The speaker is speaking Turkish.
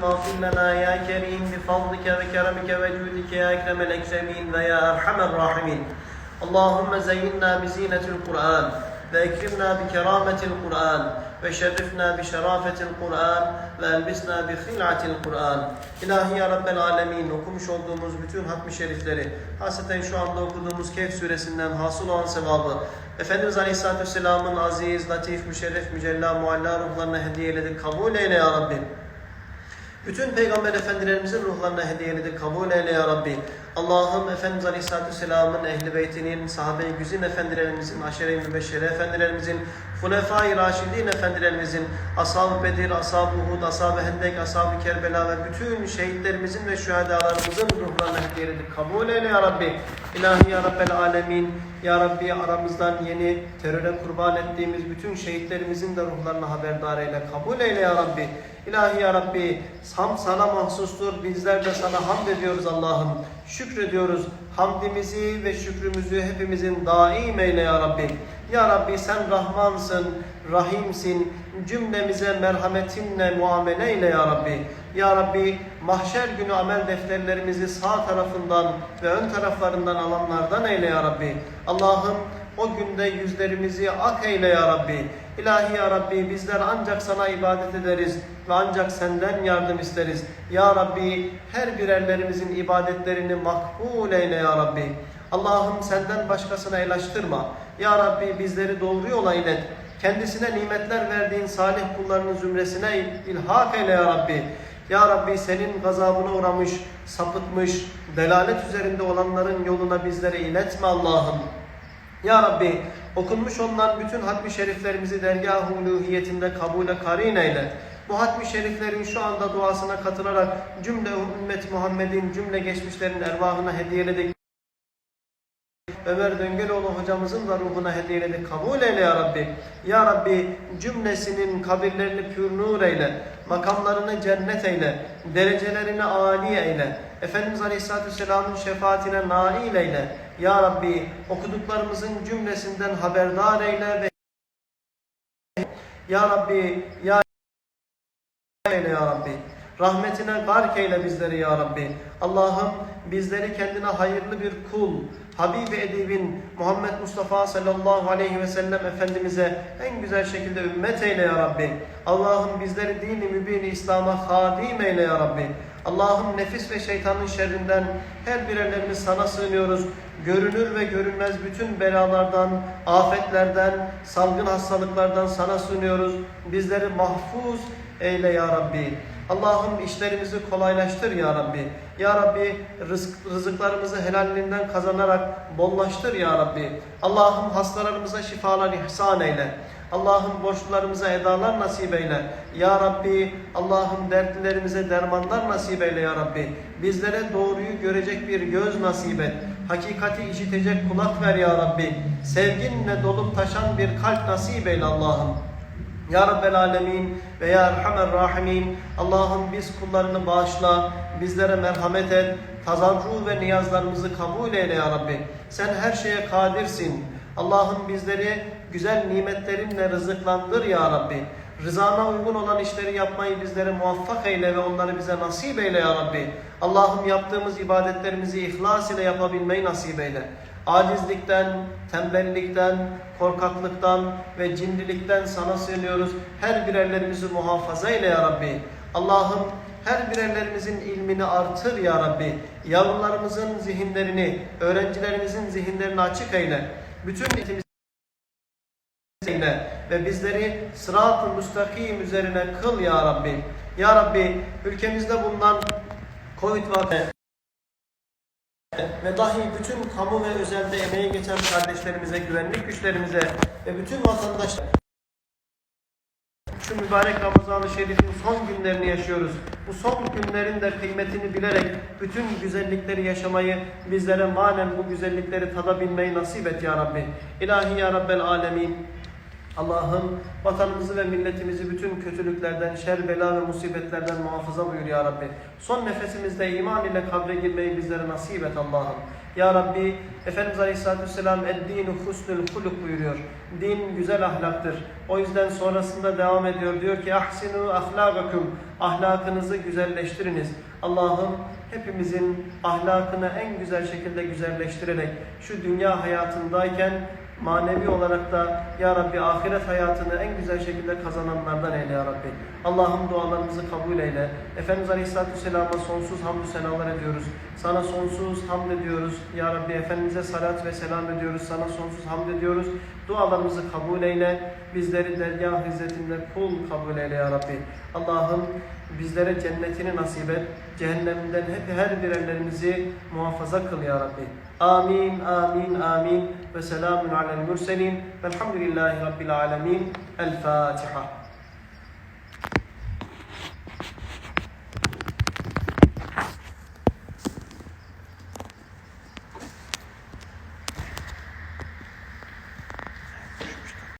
mağfirlena ya kerim bi fadlike ve keremike ve cudike ya ekremel ekremin ve ya erhamer rahimin. Allahümme zeyyinna bi zinetil Kur'an ve ekrimna bi kerametil Kur'an ve şerrifna bi şerafetil Kur'an ve elbisna bi hil'atil Kur'an. İlahi ya Rabbel Alemin okumuş olduğumuz bütün hatmi şerifleri, hasreten şu anda okuduğumuz Kehf suresinden hasıl olan sevabı, Efendimiz Aleyhisselatü Vesselam'ın aziz, latif, müşerref, mücella, mualla ruhlarına hediye eyledik. Kabul eyle ya Rabbim. Bütün peygamber efendilerimizin ruhlarına hediye eyledik. Kabul eyle ya Rabbi. Allah'ım Efendimiz Aleyhisselatü Vesselam'ın, ehli beytinin, sahabe-i güzin efendilerimizin, aşere-i mübeşşere efendilerimizin, Hulefai Raşidin efendilerimizin, Ashab-ı Bedir, Ashab-ı Uhud, Ashab-ı Hendek, Ashab-ı Kerbela ve bütün şehitlerimizin ve şühedalarımızın ruhlarına hediye eyledik. Kabul eyle ya Rabbi. İlahi ya Rabbel Alemin. Ya Rabbi aramızdan yeni teröre kurban ettiğimiz bütün şehitlerimizin de ruhlarına haberdar eyle. Kabul eyle ya Rabbi. İlahi ya Rabbi ham sana mahsustur. Bizler de sana hamd ediyoruz Allah'ım. Şükrediyoruz. Hamdimizi ve şükrümüzü hepimizin daim eyle ya Rabbi. Ya Rabbi sen Rahmansın, Rahimsin. Cümlemize merhametinle muamele eyle ya Rabbi. Ya Rabbi mahşer günü amel defterlerimizi sağ tarafından ve ön taraflarından alanlardan eyle ya Rabbi. Allah'ım o günde yüzlerimizi ak eyle ya Rabbi. İlahi ya Rabbi bizler ancak sana ibadet ederiz ve ancak senden yardım isteriz. Ya Rabbi her birerlerimizin ibadetlerini makbul eyle ya Rabbi. Allah'ım senden başkasına el açtırma. Ya Rabbi bizleri doğru yola ilet. Kendisine nimetler verdiğin salih kullarının zümresine ilhak eyle ya Rabbi. Ya Rabbi senin gazabına uğramış, sapıtmış, delalet üzerinde olanların yoluna bizleri iletme Allah'ım. Ya Rabbi okunmuş olunan bütün hatmi şeriflerimizi dergah-ı uluhiyetinde kabule karin eyle. Bu hatmi şeriflerin şu anda duasına katılarak cümle ümmet Muhammed'in cümle geçmişlerin ervahına hediyeledik. Ömer Döngeloğlu hocamızın da ruhuna hediyeledik. Kabul eyle ya Rabbi. Ya Rabbi cümlesinin kabirlerini pür nur eyle. Makamlarını cennet eyle. Derecelerini âli eyle. Efendimiz Aleyhisselatü Vesselam'ın şefaatine nail eyle. Ya Rabbi okuduklarımızın cümlesinden haberdar eyle ve Ya Rabbi Ya eyle ya Rabbi. Rahmetine gark eyle bizleri ya Rabbi. Allah'ım bizleri kendine hayırlı bir kul, Habibi Edibin Muhammed Mustafa sallallahu aleyhi ve sellem Efendimiz'e en güzel şekilde ümmet eyle ya Rabbi. Allah'ım bizleri dini mübini İslam'a hadim eyle ya Rabbi. Allah'ım nefis ve şeytanın şerrinden her birerlerimiz sana sığınıyoruz. Görünür ve görünmez bütün belalardan, afetlerden, salgın hastalıklardan sana sığınıyoruz. Bizleri mahfuz eyle ya Rabbi. Allah'ım işlerimizi kolaylaştır ya Rabbi. Ya Rabbi rızık, rızıklarımızı helalinden kazanarak bollaştır ya Rabbi. Allah'ım hastalarımıza şifalar ihsan eyle. Allah'ım borçlularımıza edalar nasip eyle. Ya Rabbi Allah'ım dertlilerimize dermanlar nasip eyle ya Rabbi. Bizlere doğruyu görecek bir göz nasip et. Hakikati işitecek kulak ver ya Rabbi. Sevginle dolup taşan bir kalp nasip eyle Allah'ım. Ya Rabbel Alemin ve Ya Erhamer Rahimin Allah'ım biz kullarını bağışla, bizlere merhamet et, tazarru ve niyazlarımızı kabul eyle Ya Rabbi. Sen her şeye kadirsin. Allah'ım bizleri güzel nimetlerinle rızıklandır Ya Rabbi. Rızana uygun olan işleri yapmayı bizlere muvaffak eyle ve onları bize nasip eyle Ya Rabbi. Allah'ım yaptığımız ibadetlerimizi ihlas ile yapabilmeyi nasip eyle. Acizlikten, tembellikten, korkaklıktan ve cimrilikten sana sığınıyoruz. Her birerlerimizi muhafaza eyle ya Rabbi. Allah'ım her birerlerimizin ilmini artır ya Rabbi. Yavrularımızın zihinlerini, öğrencilerimizin zihinlerini açık eyle. Bütün ve bizleri sırat-ı müstakim üzerine kıl ya Rabbi. Ya Rabbi ülkemizde bulunan Covid vakası ve dahi bütün kamu ve özelde emeğe geçen kardeşlerimize, güvenlik güçlerimize ve bütün vatandaşlar şu mübarek Ramazan-ı Şerif'in son günlerini yaşıyoruz. Bu son günlerin de kıymetini bilerek bütün güzellikleri yaşamayı, bizlere manen bu güzellikleri tadabilmeyi nasip et ya Rabbi. İlahi ya Rabbel Alemin. Allah'ım vatanımızı ve milletimizi bütün kötülüklerden, şer, bela ve musibetlerden muhafaza buyur ya Rabbi. Son nefesimizde iman ile kabre girmeyi bizlere nasip et Allah'ım. Ya Rabbi, Efendimiz Aleyhisselatü Vesselam eddinu husnul huluk buyuruyor. Din güzel ahlaktır. O yüzden sonrasında devam ediyor. Diyor ki ahsinu ahlakakum. Ahlakınızı güzelleştiriniz. Allah'ım hepimizin ahlakını en güzel şekilde güzelleştirerek şu dünya hayatındayken manevi olarak da Ya Rabbi ahiret hayatını en güzel şekilde kazananlardan eyle Ya Rabbi. Allah'ım dualarımızı kabul eyle. Efendimiz Aleyhisselatü Vesselam'a sonsuz hamdü senalar ediyoruz. Sana sonsuz hamd ediyoruz. Ya Rabbi Efendimiz'e salat ve selam ediyoruz. Sana sonsuz hamd ediyoruz. Dualarımızı kabul eyle. Bizleri dergah hizmetinde kul kabul eyle Ya Rabbi. Allah'ım bizlere cennetini nasip et. Cehenneminden hep her birerlerimizi muhafaza kıl Ya Rabbi. Amin, amin, amin. Ve selamun alel mürselin. Velhamdülillahi Rabbil alemin. El Fatiha.